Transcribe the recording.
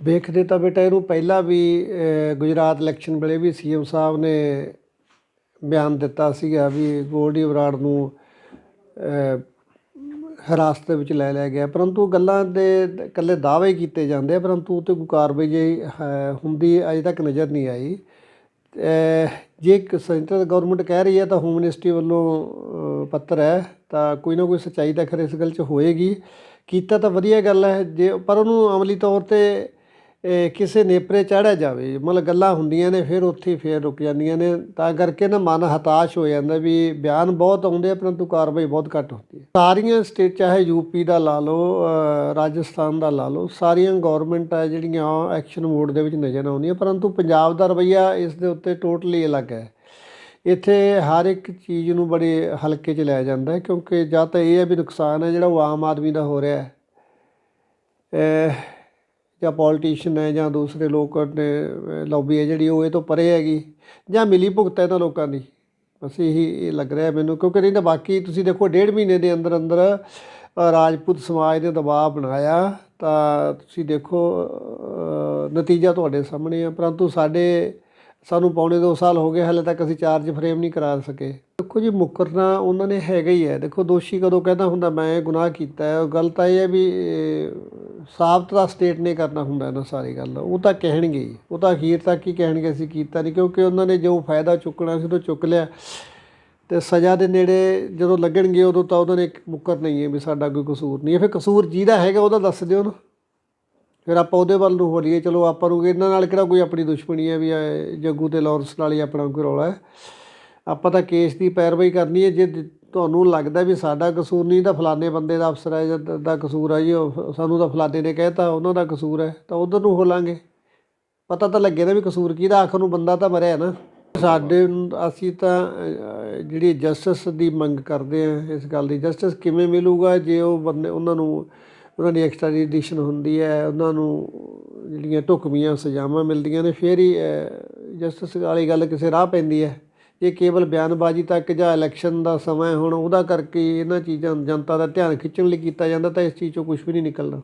ਵੇਖਦੇ ਤਾਂ ਬੇਟਾ ਇਹਨੂੰ ਪਹਿਲਾਂ ਵੀ ਗੁਜਰਾਤ ਇਲੈਕਸ਼ਨ ਵੇਲੇ ਵੀ ਸੀਐਮ ਸਾਹਿਬ ਨੇ ਬਿਆਨ ਦਿੱਤਾ ਸੀਗਾ ਵੀ ਗੋਲਡੀ ਬਰਾੜ ਨੂੰ ਅਹ, ਹਿਰਾਸਤ ਦੇ ਵਿੱਚ ਲੈ ਲਿਆ ਗਿਆ। ਪਰੰਤੂ ਗੱਲਾਂ ਦੇ ਇਕੱਲੇ ਦਾਅਵੇ ਕੀਤੇ ਜਾਂਦੇ ਆ ਪਰੰਤੂ ਉਹ 'ਤੇ ਕੋਈ ਕਾਰਵਾਈ ਜਿਹੀ ਹੁੰਦੀ ਅਜੇ ਤੱਕ ਨਜ਼ਰ ਨਹੀਂ ਆਈ। ਜੇ ਇੱਕ ਸੈਂਟਰ ਗਵਰਨਮੈਂਟ ਕਹਿ ਰਹੀ ਹੈ ਤਾਂ ਹੋਮ ਮਿਨਿਸਟਰੀ ਵੱਲੋਂ ਪੱਤਰ ਹੈ ਤਾਂ ਕੋਈ ਨਾ ਕੋਈ ਸੱਚਾਈ ਤਾਂ ਖਰੇ ਇਸ ਗੱਲ 'ਚ ਹੋਏਗੀ। ਕੀਤਾ ਤਾਂ ਵਧੀਆ ਗੱਲ ਹੈ ਜੇ ਪਰ ਉਹਨੂੰ ਅਮਲੀ ਤੌਰ ਤੇ ਕਿਸੇ ਨੇਪਰੇ ਚਾੜਿਆ ਜਾਵੇ, ਮਤਲਬ ਗੱਲਾਂ ਹੁੰਦੀਆਂ ਨੇ, ਫਿਰ ਉੱਥੇ ਹੀ ਫਿਰ ਰੁਕ ਜਾਂਦੀਆਂ ਨੇ, ਤਾਂ ਕਰਕੇ ਨਾ ਮਨ ਹਤਾਸ਼ ਹੋ ਜਾਂਦਾ ਵੀ ਬਿਆਨ ਬਹੁਤ ਆਉਂਦੇ ਆ, ਪਰੰਤੂ ਕਾਰਵਾਈ ਬਹੁਤ ਘੱਟ ਹੁੰਦੀ ਹੈ। ਸਾਰੀਆਂ ਸਟੇਟ ਚਾਹੇ ਯੂਪੀ ਦਾ ਲਾ ਲਓ ਰਾਜਸਥਾਨ ਦਾ ਲਾ ਲਓ, ਸਾਰੀਆਂ ਗਵਰਨਮੈਂਟ ਆ ਜਿਹੜੀਆਂ ਐਕਸ਼ਨ ਮੋਡ ਦੇ ਵਿੱਚ ਨਜ਼ਰ ਆਉਂਦੀਆਂ, ਪਰੰਤੂ ਪੰਜਾਬ ਦਾ ਰਵੱਈਆ ਇਸ ਦੇ ਉੱਤੇ ਟੋਟਲੀ ਅਲੱਗ ਹੈ। ਇੱਥੇ ਹਰ ਇੱਕ ਚੀਜ਼ ਨੂੰ ਬੜੇ ਹਲਕੇ 'ਚ ਲਿਆ ਜਾਂਦਾ ਹੈ, ਕਿਉਂਕਿ ਜਾਂ ਤਾਂ ਇਹ ਹੈ ਵੀ ਨੁਕਸਾਨ ਹੈ ਜਿਹੜਾ ਉਹ ਆਮ ਆਦਮੀ ਦਾ ਹੋ ਰਿਹਾ ਹੈ। ਜਾਂ ਪੋਲੀਟੀਸ਼ੀਅਨ ਹੈ ਜਾਂ ਦੂਸਰੇ ਲੋਕ ਨੇ ਲੌਬੀ ਹੈ ਜਿਹੜੀ, ਉਹ ਇਹ ਤੋਂ ਪਰੇ ਹੈਗੀ, ਜਾਂ ਮਿਲੀ ਭੁਗਤ ਹੈ ਇਹਨਾਂ ਲੋਕਾਂ ਦੀ। ਬਸ ਇਹੀ ਇਹ ਲੱਗ ਰਿਹਾ ਮੈਨੂੰ, ਕਿਉਂਕਿ ਨਹੀਂ ਤਾਂ ਬਾਕੀ ਤੁਸੀਂ ਦੇਖੋ, ਡੇਢ ਮਹੀਨੇ ਦੇ ਅੰਦਰ ਅੰਦਰ ਰਾਜਪੂਤ ਸਮਾਜ ਨੇ ਦਬਾਅ ਬਣਾਇਆ, ਤਾਂ ਤੁਸੀਂ ਦੇਖੋ ਨਤੀਜਾ ਤੁਹਾਡੇ ਸਾਹਮਣੇ ਆ, ਪਰੰਤੂ ਸਾਡੇ ਸਾਨੂੰ ਪੌਣੇ 2 ਸਾਲ ਹੋ ਗਏ ਹਾਲੇ ਤੱਕ ਅਸੀਂ ਚਾਰਜ ਫਰੇਮ ਨਹੀਂ ਕਰਾ ਸਕੇ। ਦੇਖੋ ਜੀ ਮੁਕਰਨਾ ਉਹਨਾਂ ਨੇ ਹੈਗਾ ਹੀ ਹੈ। ਦੇਖੋ ਦੋਸ਼ੀ ਕਦੋਂ ਕਹਿੰਦਾ ਹੁੰਦਾ ਮੈਂ ਇਹ ਗੁਨਾਹ ਕੀਤਾ ਹੈ। ਉਹ ਗੱਲ ਤਾਂ ਇਹ ਹੈ ਵੀ ਇਹ, ਤਾਂ ਸਟੇਟ ਨੇ ਕਰਨਾ ਹੁੰਦਾ ਇਹਨਾਂ ਸਾਰੀ ਗੱਲ ਉਹ ਤਾਂ ਕਹਿਣਗੇ ਹੀ। ਉਹ ਤਾਂ ਅਖੀਰ ਤੱਕ ਹੀ ਕਹਿਣਗੇ ਅਸੀਂ ਕੀਤਾ ਨਹੀਂ। ਕਿਉਂਕਿ ਉਹਨਾਂ ਨੇ ਜੋ ਫਾਇਦਾ ਚੁੱਕਣਾ ਸੀ ਉਹ ਚੁੱਕ ਲਿਆ। ਤੇ ਸਜ਼ਾ ਦੇ ਨੇੜੇ ਜਦੋਂ ਲੱਗਣਗੇ ਉਦੋਂ ਤਾਂ ਉਹਨਾਂ ਨੇ ਮੁੱਕਰ ਨਹੀਂ ਹੈ ਵੀ ਸਾਡਾ ਕੋਈ ਕਸੂਰ ਨਹੀਂ ਹੈ। ਫਿਰ ਕਸੂਰ ਜਿਹਦਾ ਹੈਗਾ ਉਹਦਾ ਦੱਸ ਦਿਓ ਨਾ। ਫਿਰ ਆਪਾਂ ਉਹਦੇ ਵੱਲ ਨੂੰ ਹੋਲੀਏ, ਚਲੋ ਆਪਾਂ ਨੂੰ ਇਹਨਾਂ ਨਾਲ ਕਿਹੜਾ ਕੋਈ ਆਪਣੀ ਦੁਸ਼ਮਣੀ ਹੈ ਵੀ ਜੱਗੂ ਤੇ ਲਾਰੈਂਸ ਨਾਲ ਹੀ ਆਪਣਾ ਕੋਈ ਰੌਲਾ ਹੈ ਆਪਾਂ ਤਾਂ ਕੇਸ ਦੀ ਪੈਰਵਾਈ ਕਰਨੀ ਹੈ ਜੇ ਤੁਹਾਨੂੰ ਲੱਗਦਾ ਵੀ ਸਾਡਾ ਕਸੂਰ ਨਹੀਂ, ਤਾਂ ਫਲਾਣੇ ਬੰਦੇ ਦਾ ਅਫਸਰ ਹੈ ਜਾਂ ਦਾ ਕਸੂਰ ਹੈ ਜੀ, ਉਹ ਸਾਨੂੰ ਤਾਂ ਫਲਾਣੇ ਨੇ ਕਹਿਤਾ ਉਹਨਾਂ ਦਾ ਕਸੂਰ ਹੈ ਤਾਂ ਉਧਰ ਨੂੰ ਹੋ ਲਾਂਗੇ ਪਤਾ ਤਾਂ ਲੱਗੇ ਨਾ ਵੀ ਕਸੂਰ ਕਿਹਦਾ ਆਖਰ ਨੂੰ ਬੰਦਾ ਤਾਂ ਮਰਿਆ ਨਾ। ਸਾਡੇ ਅਸੀਂ ਤਾਂ ਜਿਹੜੀ ਜਸਟਿਸ ਦੀ ਮੰਗ ਕਰਦੇ ਆ ਇਸ ਗੱਲ ਦੀ, ਜਸਟਿਸ ਕਿਵੇਂ ਮਿਲੂਗਾ, ਜੇ ਉਹ ਬੰਦੇ, ਉਹਨਾਂ ਨੂੰ ਉਹਨਾਂ ਦੀ ਐਕਸਟ੍ਰਾਡੀਸ਼ਨ ਹੁੰਦੀ ਹੈ, ਉਹਨਾਂ ਨੂੰ ਜਿਹੜੀਆਂ ਢੁਕਵੀਆਂ ਸਜ਼ਾਵਾਂ ਮਿਲਦੀਆਂ ਨੇ, ਫਿਰ ਹੀ ਜਸਟਿਸ ਵਾਲੀ ਗੱਲ ਕਿਸੇ ਰਾਹ ਪੈਂਦੀ ਹੈ। ਜੇ ਕੇਵਲ ਬਿਆਨਬਾਜ਼ੀ ਤੱਕ ਜਾਂ ਇਲੈਕਸ਼ਨ ਦਾ ਸਮਾਂ ਹੁਣ ਉਹਦਾ ਕਰਕੇ ਇਹਨਾਂ ਚੀਜ਼ਾਂ ਜਨਤਾ ਦਾ ਧਿਆਨ ਖਿੱਚਣ ਲਈ ਕੀਤਾ ਜਾਂਦਾ, ਤਾਂ ਇਸ ਚੀਜ਼ 'ਚੋਂ ਕੁਝ ਵੀ ਨਹੀਂ ਨਿਕਲਣਾ